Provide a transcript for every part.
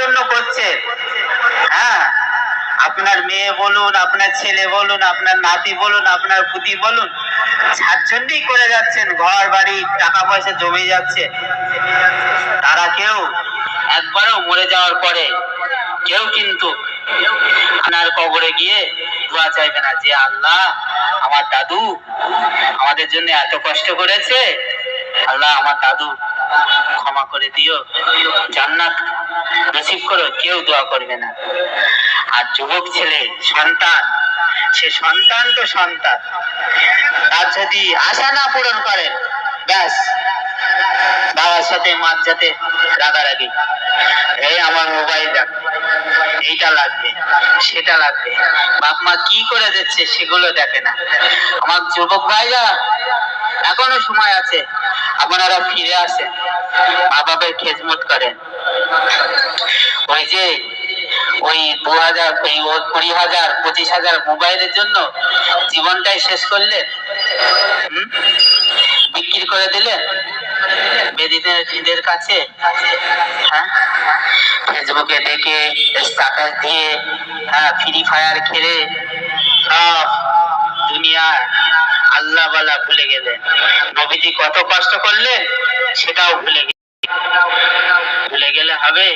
জন্য করছেন হ্যাঁ আপনার মেয়ে বলুন, আপনার ছেলে বলুন, আপনার নাতি বলুন, আপনার পুতি বলুন যার জন্যই করে যাচ্ছেন, ঘর, বাড়ি, টাকা পয়সা জমে যাচ্ছে। তারা কেউ একবারও মরে যাওয়ার পরে কেউ কিন্তু আপনার কবরে গিয়ে দোয়া চাইবে না, যে আল্লাহ আমার দাদু আমাদের জন্য এত কষ্ট করেছে, আল্লাহ আমার দাদু ক্ষমা করে দিও। জান্নাত নসিব করো, কেউ দোয়া করবে না। আর যুবক ছেলে, সন্তান, সে সন্তান তো সন্তান। তার যদি আশা না পূরণ করেন ব্যাস, বাবার সাথে মার সাথে রাগারাগি। এই আমার মোবাইল এইটা লাগবে, সেটা লাগবে। বাপ মা কি করে দিচ্ছে সেগুলো দেখে না। আমার যুবক ভাইরা, এখনও সময় আছে, আপনারা ফিরে আসেন। মা বাবার খেজমত করেন। ওই যে, ওই দু হাজার ওই কুড়ি হাজার পঁচিশ হাজার মোবাইলের জন্য জীবনটাই শেষ করলেন? বিক্রি করে দিলেন? হ্যাঁ? ফেসবুকে দেখে দিয়ে হ্যাঁ ফ্রি ফায়ার খেলে দুনিয়ার ভুলে গেলেন। নবীজি কত কষ্ট করলেন, সেটাও ভুলে গেলেন। ভুলে গেলে হবে,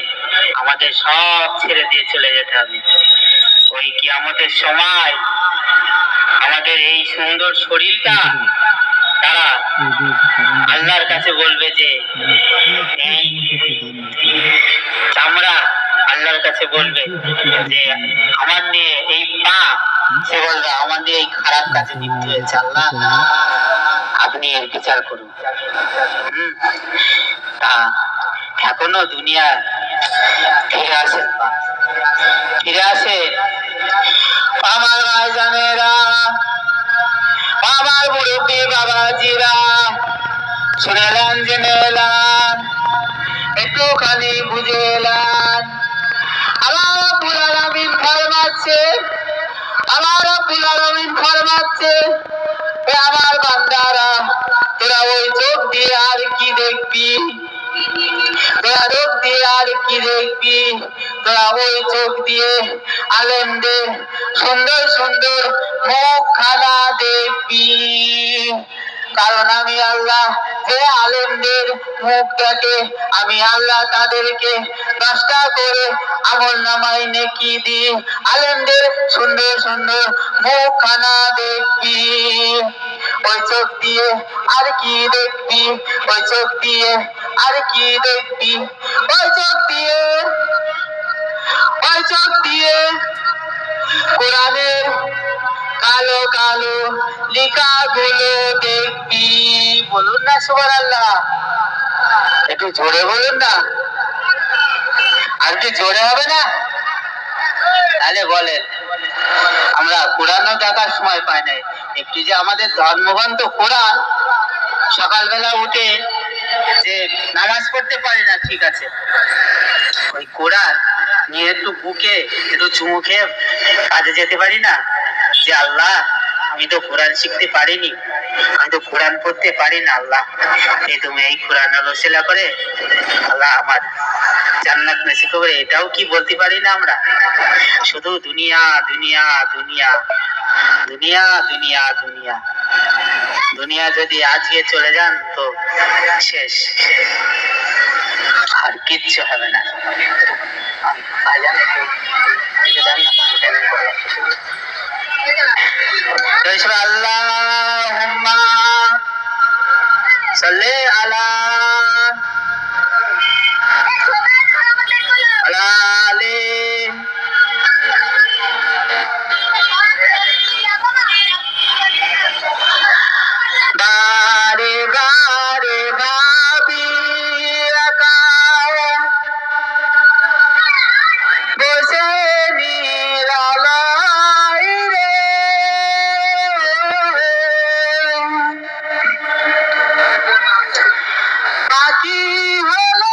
আমাদের সব ছেড়ে দিয়ে চলে যেতে হবে। ওই কি আমাদের সময় আমাদের এই সুন্দর শরীরটা তারা আল্লাহর কাছে বলবে যে, এই চামড়া আল্লাহর কাছে বলবে যে, আমার নিয়ে এই পা, সে বলবে, আমার নিয়ে এই খারাপ কাজে লিপ্ত হয়েছে, আল্লাহ। আপনি এর বিচার করুন। তা এখনও দুনিয়া ফিরে আসেন ফিরে আসে আমার ভাইজানেরা মুরব্বী বাবাজিরা একটুখানি বুঝেলেন আমার রব্বুল আলামিন ফরমাচ্ছে, আমার রব্বুল আলামিন ফরমাচ্ছে আমার বান্দারা চোখ দিয়ে আর কি দেখবি তোরা ওই চোখ দিয়ে আলেমদের সুন্দর সুন্দর মুখ খানা দেখবি। কারণ আমি আল্লাহ যে আলেমদের মুখ দেখে আমি আল্লাহ তাদেরকে দশটা করে আমল নামাই নেকি দি আলেমদের সুন্দর সুন্দর মুখ খানা দেখবি। ওই চোখ দিয়ে আর কি দেখবি? ওই চোখ দিয়ে আর কি দেখবি? ওই চোখ দিয়ে ওই চোখ দিয়ে কোরআনের কালো কালো লেখা গুলো দেখবি। বলুন না সুবার আল্লাহ একটু জোরে বলুন না। আর একটু জোরে হবে না? তাহলে বলেন, আমরা কোরআনও দেখার সময় পাই নাই। একটু যে আমাদের ধর্মগ্রন্থ কোরআন, সকালবেলা উঠে যে নামাজ পড়তে না, ঠিক আছে। ওই কোরআন নিয়ে একটু বুকে, একটু কাজে যেতে পারি না। যে আল্লাহ, আমি তো কোরআন শিখতে পারিনি, আমি তো কোরআন পড়তে পারি না, আল্লাহ। এই তুমি এই কোরআন রসিলা করে আল্লাহ আমার জান্নাত করে, এটাও কি বলতে পারি না আমরা? শুধু দুনিয়া দুনিয়া দুনিয়া দুনিয়া দুনিয়া দুনিয়া। দুনিয়া যদি আজকে চলে যান তো শেষ। আর কিচ্ছু হবে না। দিকে দেন He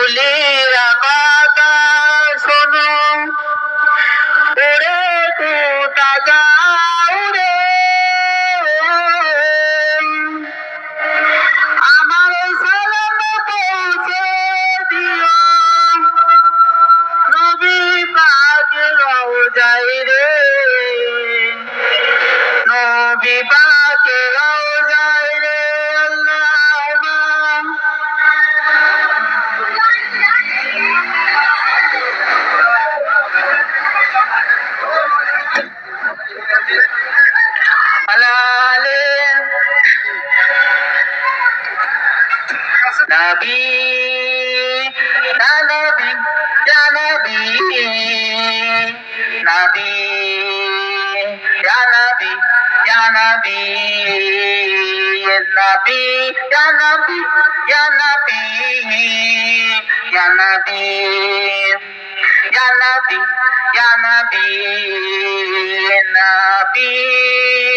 বলে Nabi, Ya Nabi, Nabi.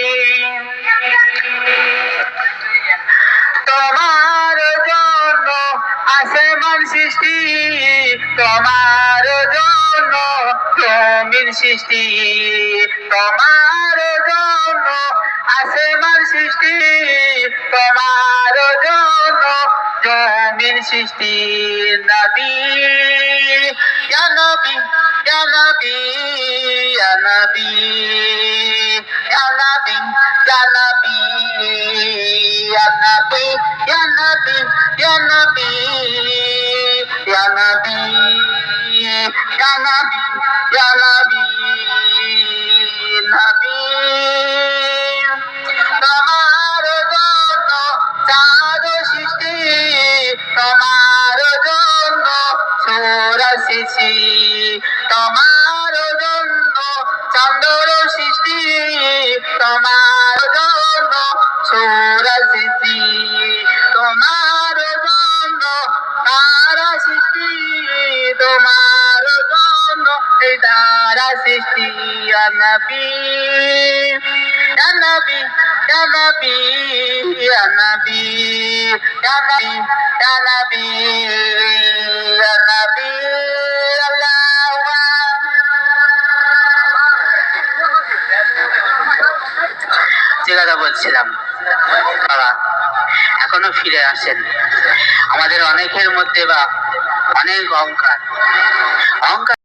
তোমার জন্য জমিন সৃষ্টি, তোমার জন্য আসমান সৃষ্টি, তোমার জন্য জমিন সৃষ্টি। নবী নবী নবী নবী নবী নবী নবী নবী নবী। নবী ইয়া নবী ইয়া নবী নবী তোমার জন্য চাঁদ সৃষ্টি তোমার জন্য সুর সৃষ্টি তোমার জন্য চন্দ্র সৃষ্টি তোমার জন্য সুর সৃষ্টি তারা কথা বলছিলাম বাবা এখনও ফিরে আসেন। আমাদের অনেকের মধ্যে বা অনেক অহংকার। অহংকার